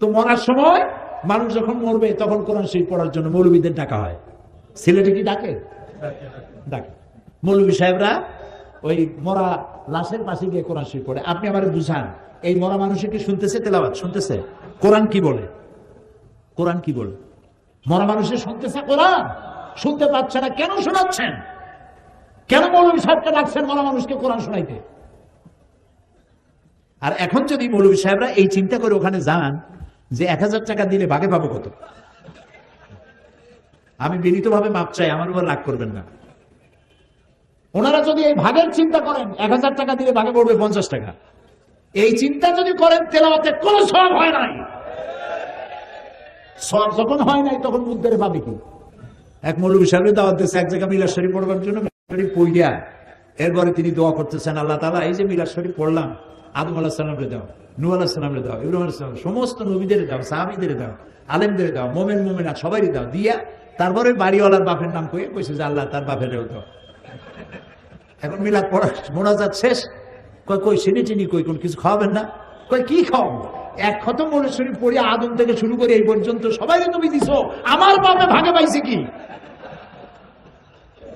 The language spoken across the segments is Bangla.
তো মরার সময় মানুষ যখন মরবে, তখন কোরআন শরীফ পড়ার জন্য মৌলবীদের ডাকা হয়। সিলেটে কি ডাকে? ডাকে। মৌলবী সাহেবরা ওই মরা লাশের পাশে গিয়ে কোরআন শরীফ পড়ে। আপনি আমার বুঝান, এই মরা মানুষের কি শুনতেছে তেলাওয়াত? শুনতেছে? কোরআন কি বলে? কোরআন কি বলে? মরা মানুষের শুনতেছে কোরআন? শুনতে পাচ্ছে না, কেন শোনাচ্ছেন? কেন মৌলবী সাহেবকে ডাকছেন মরা মানুষকে কোরআন শোনাইতে? আর এখন যদি মৌলবী সাহেবরা এই চিন্তা করে ওখানে যান যে এক হাজার টাকা দিলে বাগে পাবো কত? আমি বিনীতভাবে মাপ চাই, আমার উপর রাগ করবেন না। ওনারা যদি এই ভাগের চিন্তা করেন, এক হাজার টাকা দিলে ভাগে পড়বে পঞ্চাশ টাকা। এই চিন্তা যদি করেন, তেলাওয়াতে কোনো সব হয় নাই। সব যখন হয় নাই, তখন মুদ্দের পাবে কি? এক মৌলবী সাহেবের দাওয়াত দিয়েছে, এক জায়গায় মিলাদ শরীফ পড়বার জন্য শরীফ পড়িয়া এরপরে তিনি দোয়া করতেছেন, আল্লাহ তালা এই যে মিলাদ শরীফ পড়লাম আদম আল্লাহ সালামরে দাও নু আল্লাহ সালামরে দাও, ইব্রাহিম সালাম, সমস্ত নবীদের দাও, সাহাবিদের দাও, আলেমদের দাও, মোমেন, মোমেনা সবাই দাও, দিয়া তারপরে বাড়িওয়ালার বাপের নাম কয়ে কইছে যে আল্লাহ তার বাপেরও দাও। এখন মিলাদ পড়া মোনাজাত শেষ। কই কই, চিনি চিনি কই, কোন কিছু খাওয়াবেন না? কই, কি খাওয়াবো? এক খতম মনে শরীফ পড়িয়া আদম থেকে শুরু করে এই পর্যন্ত সবাই তুমি দিছ। আমার বাপে ভাগে পাইছে কি?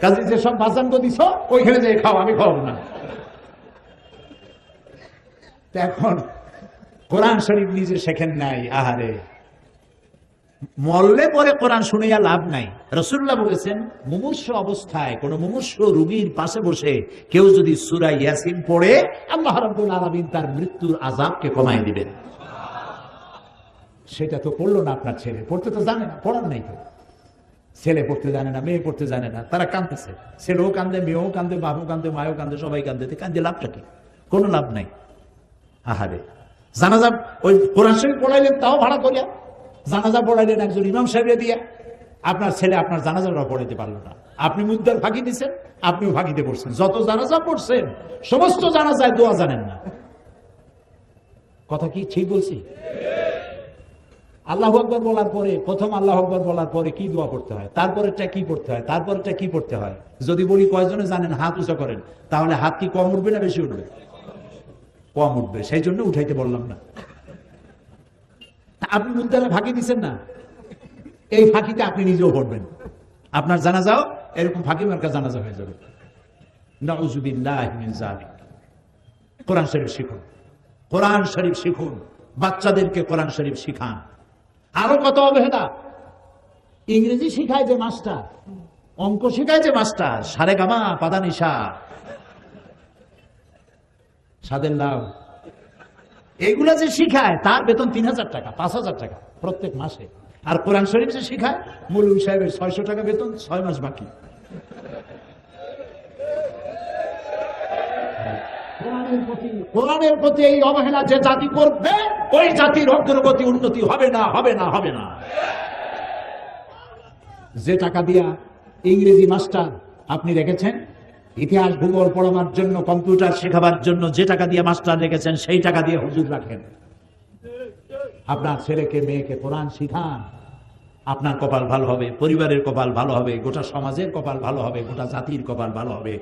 কাজে যে সব ভাষাঙ্গ দিছ, ওইখানে যে খাও, আমি খাওয়াবো না। এখন কোরআন শরীফ নিজে শেখেন নাই, আহারে। মরলে পরে কোরআন শুনিয়া লাভ নাই। রসুল্লাহ বলেছেন, মুমূর্ষ অবস্থায়, কোন মুমূর্ষ রুগীর পাশে বসে কেউ যদি সুরা ইয়াসিন পড়ে, আল্লাহ রাব্বুল আলামিন তার মৃত্যুর আজাবকে কমাই দিবেন। সেটা তো পড়ল না আপনার ছেলে। পড়তে তো জানে না, পড়ার নাই তো। ছেলে পড়তে জানে না, মেয়ে পড়তে জানে না, তারা কাঁদতেছে। ছেলেও কান্দে মেয়েও কান্দে বাবু কান্দে মায়ও কান্দে সবাই কান্দে কান্দে লাভটা কি? কোনো লাভ নাই। আহারে। জানাজা ওই কোরআন শরীফ পড়াইলেন, তাও ভাড়া করিয়া। জানাজা পড়াইলেন একজন ইমাম সাহেব দিয়া। আপনার ছেলে আপনার জানাজাটা পড়াইতে পারল না। আপনি মুদ্রার ফাঁকি দিচ্ছেন আপনিও ফাঁকিতে পড়ছেন। যত জানাজা পড়ছেন, সমস্ত জানাজায় দোয়া জানেন না। কথা কি ঠিক বলছি? আল্লাহ আকবর বলার পরে, প্রথম আল্লাহ আকবর বলার পরে কি দোয়া করতে হয়? তারপরেরটা কি করতে হয়? তারপরেরটা কি করতে হয়? যদি বলি কয়জনে জানেন, হাত উঁচা করেন, তাহলে হাত কি কম উঠবে না বেশি উঠবে? কম উঠবে। সেই জন্য উঠাইতে বললাম না। আপনি মুদ্দারে ফাঁকি দিচ্ছেন না? এই ফাঁকিতে আপনি নিজেও পড়বেন আপনার জানা যাও এরকম ফাঁকি মার্কা জানাজা হয়ে যাবে। কোরআন শরীফ শিখুন। কোরআন শরীফ শিখুন। বাচ্চাদেরকে কোরআন শরীফ শিখান। আরও কত অবহেলা। ইংরেজি শিখায় যে মাস্টার, অঙ্ক শিখায় যে মাস্টার, সারে গামা, পাদানিশা। সাদের লাভ এগুলা যে শিখায়, তার বেতন তিন হাজার টাকা, পাঁচ হাজার টাকা প্রত্যেক মাসে। আর কোরআন শরীফ যে শিখায়, মৌলভী সাহেবের ছয়শো টাকা বেতন, ছয় মাস বাকি। কোরআনের প্রতি এই অবহেলা যে জাতি করবে, ওই জাতির অগ্রগতি উন্নতি হবে না হবে না হবে না। যে টাকা দিয়া ইংরেজি মাস্টার আপনি রেখেছেন ইতিহাস ভূগোল পড়াবার জন্য, কম্পিউটার শেখাবার জন্য যে টাকা দিয়ে মাস্টার রেখেছেন, সেই টাকা দিয়ে হুজুর রাখেন। আপনার ছেলেকে, মেয়েকে কোরআন শিখান। আপনার কপাল ভালো হবে, পরিবারের কপাল ভালো হবে, গোটা সমাজের কপাল ভালো হবে, গোটা জাতির কপাল ভালো হবে।